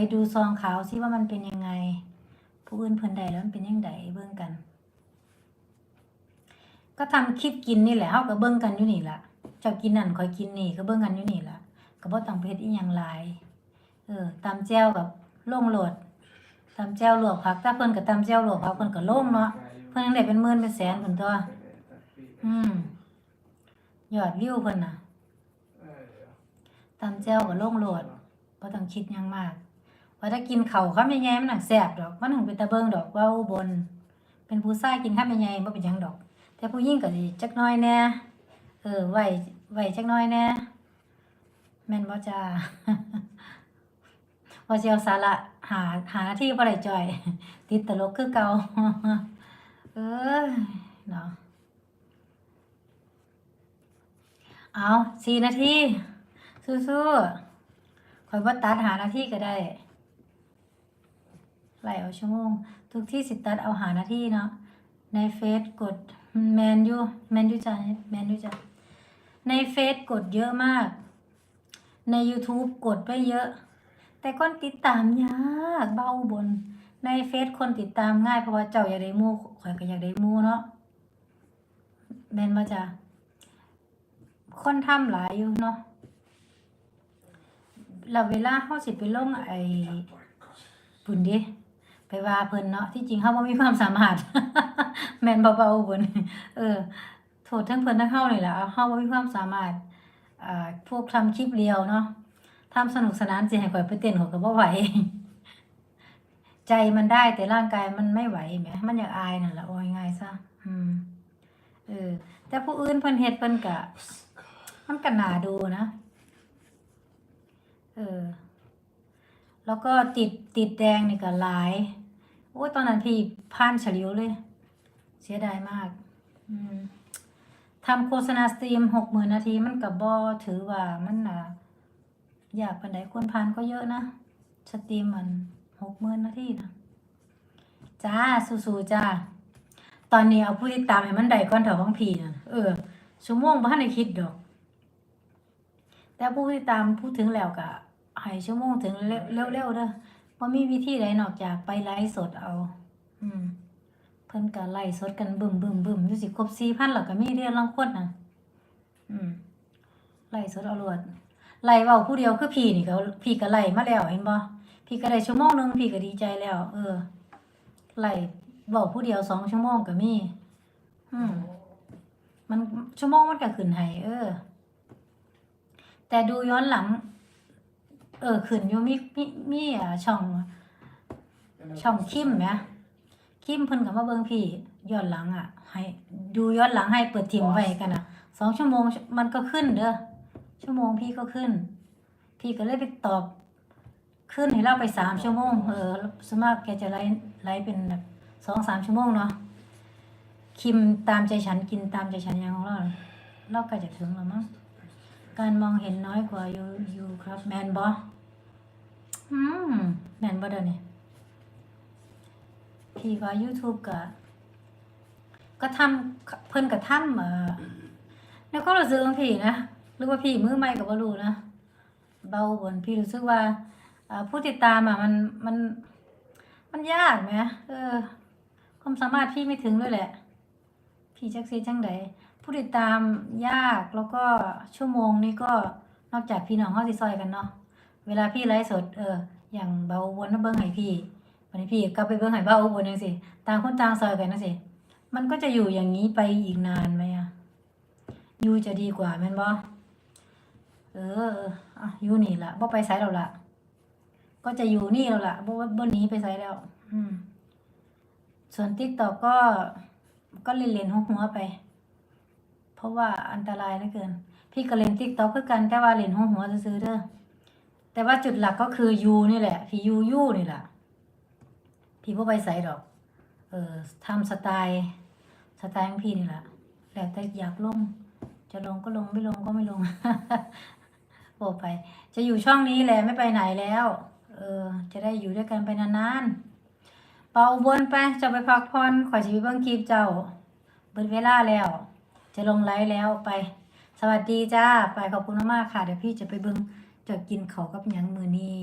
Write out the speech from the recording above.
ไปดูซองขาวซิว่ามันเป็นยังไง ผู้อื่นเพิ่นใดแล้วมันเป็นยังไงเบิ่งกัน ก็ทำคลิปกินนี่แหละเฮาก็เบิ่งกันอยู่นี่ล่ะเจ้ากินนั่นข่อยกินนี่ก็เบิ่งกันอยู่นี่ล่ะก็บ่ต้องไปเฮ็ดอีหยังหลาย เออตำแจ่วกับลงโหลดตำแจ่วลวกผักถ้าเพิ่นก็ตำแจ่วลวกผักเพิ่นก็ลงเนาะเพิ่นยังได้เป็นหมื่นเป็นแสนเพิ่นตัวอืมยอดวิวเพิ่นน่ะตำแจ่วก็ลงโหลดบ่ต้องคิดหยังมาก ว่าถ้ากินเข้าวคำใหญ่ๆมันน่ะแซ่บดอก มันถึงเป็นตาเบิงดอกว่าอุบล เป็นผู้ชายกินคำใหญ่ๆบ่เป็นหยังดอก แต่ผู้หญิงก็สิจักน่อยแน่เออไหว้ไว้จักน่อยแน่แม่นบ่จ้าว่าสิเอาสาระหาหาที่บ่ได้จ่อย ติดตลกคือเก่าเอ้ยเนาะเอาสี่นาทีสู้ๆข่อยบ่ตัดหานาทีก็ได้ ไล่เอาชั่วโมง ทุกที่สิตัดเอาหานาที่เนาะในเฟซกดแมนยูแมนยูจ้ะแมนยูจ้ะในเฟซกดเยอะมาก ใน YouTube กดไปเยอะ แต่คนติดตามยากเบาบน ในเฟซคนติดตามง่ายเพราะว่าเจ้าอยากได้มูข่อยก็อยากได้มูเนาะแมนบ่จ้ะคนทำหลายอยู่เนาะแล้วเวลาเฮาสิไปลงไอ้ปุ่นดิ ไปว่าเพิ่นเนาะที่จริงเฮาบ่มีความสามารถ แม่นเบาๆเพิ่นเออโทษทั้งเพิ่นทั้งเฮานี่แหละเฮาบ่มีความสามารถอ่าพวกทำคลิปเรียวเนาะทำสนุกสนานสิให้ข่อยไปเต้นข่อยก็บ่ไหวใจมันได้แต่ร่างกายมันไม่ไหวแหมมันอยากอายนั่นแหละโอ้ยง่ายซะอืมเออ แต่ผู้อื่นเพิ่นเฮ็ดเพิ่นก็มันก็น่าดูนะ เออ แล้วก็ติดติดแดงนี่ก็หลาย โอ้ตอนนั้นพี่ผ่านเฉลียวเลย เสียดายมากมทำโฆษณาสตรีมหกหมื่นนาทีมันกับบอถือว่ามันอะอยากเปันไดคนผ่านก็เยอะนะ สตรีมมันหกหมื่นนาทีนะจ้าสู้ๆจ้า ตอนนี้เอาผู้ติดตามให้มันได้ก่อนเถอะบางพีนะเออชั่วโมงบ้านในคิดดอก แต่ผู้ติดตามพูดถึงแล้วก็ให้ชั่วโมงถึงเร็วเร็วๆเด้อว่ามีวิธีใดนอกจากไปไลฟ์สดเอา อืม เพิ่นก็ไล่สดกันบึมบึมบึมอยู่สิครบ4,000แล้วก็มีเรียนลังคนนะอืมไล่สดเอารวดไล่เว้าผู้เดียวคือพี่นี่ก็พี่ก็ไล่มาแล้วเห็นบ่พี่ก็ได้ชั่วโมงหนึงพี่ก็ดีใจแล้ว เออไล่เว้าผู้เดียวสองชั่วโมงก็มี อืม มันชั่วโมงมันก็ขึ้นให้เออ แต่ดูย้อนหลัง เออขึ้นอยู่มีมีมีอ่าช่อง ช่องคิมแหมคิมเพิ่นก็มาเบิ่งพี่ย้อนหลังอะ ให้ดูย้อนหลังให้เปิดทิมไว้กันอะสองชั่วโมงมันก็ขึ้นเด้อชั่วโมงพี่ก็ขึ้น พี่ก็เลยไปตอบ ขึ้นให้เราไปสามชั่วโมงเออสวนมากแกจะไลฟ์ไลฟ์เป็นแบบสองสามชั่วโมงเนาะคิมตามใจฉันกินตามใจฉันอย่างของเราเราใกล้จะถึงแล้วมั้ง การมองเห็นน้อยกว่าอยู่อยู่ครับแมนบออืมแมนบอเดี๋ยวนี้พี่ว่า YouTube ก็ก็ทำเพิ่นก็ทำเอ่อในความรู้สึกของพี่นะหรือว่าพี่มือใหม่ก็บ่รู้นะเบาบนพี่รู้สึกว่าผู้ติดตามอะมันมันมันยากไหมเออความสามารถพี่ไม่ถึงด้วยแหละ พี่จักซีจังใด ผู้ติดตามยากแล้วก็ชั่วโมงนี้ก็นอกจากพี่น้องเฮาสิซอยกันเนาะเวลาพี่ไลฟ์สดเอออย่างเบาวนเบิ่งให้พี่วันนี้พี่ก็ไปเบิ่งให้เบาอุบลจังซี่ต่างคนต่างซอยกันจังซี่มันก็จะอยู่อย่างนี้ไปอีกนานไหมอะอยู่จะดีกว่าแม่นบ่เออเอออะอยู่นี่ละบ่ไปไสแล้วล่ะก็จะอยู่นี่แล้วล่ะบ่บ่หนีไปไสแล้ว อืม ส่วน TikTok ก็ก็เล่นๆหัวๆไป เพราะว่าอันตรายเหลือเกิน พี่ก็เล่น TikTok คือกันแต่ว่าเล่นหัวๆซื่อเด้อแต่ว่าจุดหลักก็คือยูนี่แหละ พี่ยูยูนี่แหละพี่บ่ไปใส่ดอกเออทำสไตล์สไตล์ของพี่นี่แหละแล้วแต่อยากลง จะลงก็ลงไม่ลงก็ไม่ลงโอ้ไป จะอยู่ช่องนี้แหละไม่ไปไหนแล้ว เออ จะได้อยู่ด้วยกันไปนานๆเป่าอุบนไปจะไปพักผ่อนข่อยสิไปเบิ่งคลิปเจ้า เบิดเวลาแล้ว จะลงไลฟ์แล้วไป สวัสดีจ้า ไปขอบคุณมากๆค่ะ เดี๋ยวพี่จะไปเบิ่งจะกินเขากับหยังมือนี้